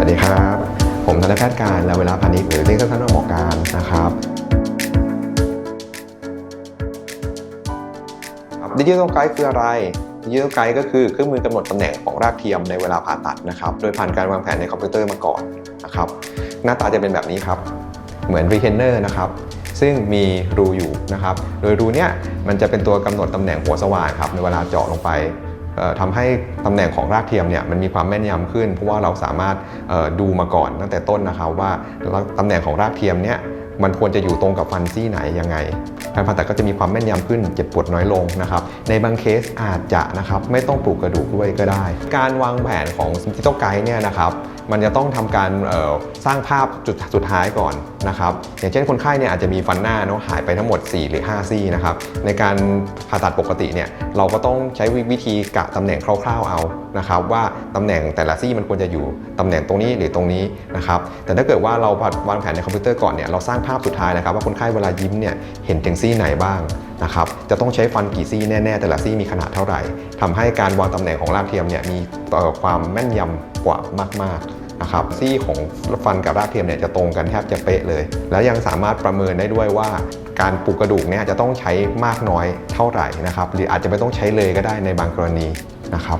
ลแพทย์การและเวลาพาณิชย์หรือเรียกสั้นๆว่าหมอการนะครับดิจิทัลไกด์คืออะไรดิจิทัลไกด์ก็คือเครื่องมือกำหนดตำแหน่งของรากเทียมในเวลาผ่าตัดนะครับ โดยผ่านการวางแผนในคอมพิวเตอร์มาก่อนนะครับ หน้าตาจะเป็นแบบนี้ครับ เหมือนรีเทนเนอร์นะครับซึ่งมีรูอยู่นะครับ โดยรูเนี้ยมันจะเป็นตัวกำหนดตำแหน่งหัวสว่านครับในเวลาเจาะลงไป ทำให้ตำแหน่งของรากเทียมเนี่ยมันมีความแม่นยำขึ้น เพราะว่าเราสามารถดูมาก่อนตั้งแต่ต้นนะครับว่าตำแหน่งของรากเทียมเนี่ยมันควรจะอยู่ตรงกับฟันซี่ไหนยังไงการผ่าตัดก็จะมีความแม่นยำขึ้นเจ็บปวดน้อยลงนะครับในบางเคสอาจจะนะครับไม่ต้องปลูกกระดูกด้วยก็ได้ การวางแผนของดิจิตไกด์เนี่ยนะครับมันจะต้องทำการสร้างภาพจุดสุดท้ายก่อนนะครับอย่างเช่นคนไข้เนี่ยอาจจะมีฟันหน้าเนาะหายไปทั้งหมด 4 หรือ 5 ซี่นะครับในการผ่าตัดปกติเนี่ยเราก็ต้องใช้วิธีกะตำแหน่งคร่าวๆเอานะครับว่าตำแหน่งแต่ละซี่มันควรจะอยู่ตำแหน่งตรงนี้หรือตรงนี้นะครับแต่ถ้าเกิดว่าเราวางแผนในคอมพิวเตอร์ก่อนเนี่ยเราสร้างภาพสุดท้ายนะครับว่าคนไข้เวลายิ้มเนี่ยเห็นถึงซี่ไหนบ้างนะครับจะต้องใช้ฟันกี่ซี่แน่ๆ แต่ละซี่มีขนาดเท่าไหร่ทำให้การวางตำแหน่งของรากเทียมเนี่ยมีความแม่นยำกว่ามากๆนะครับซี่ของฟันกับรากเทียมเนี่ยจะตรงกันแทบจะเป๊ะเลย แล้วยังสามารถประเมินได้ด้วยว่า การปลูกกระดูกเนี่ยจะต้องใช้มากน้อยเท่าไหร่นะครับ หรืออาจจะไม่ต้องใช้เลยก็ได้ในบางกรณีนะครับ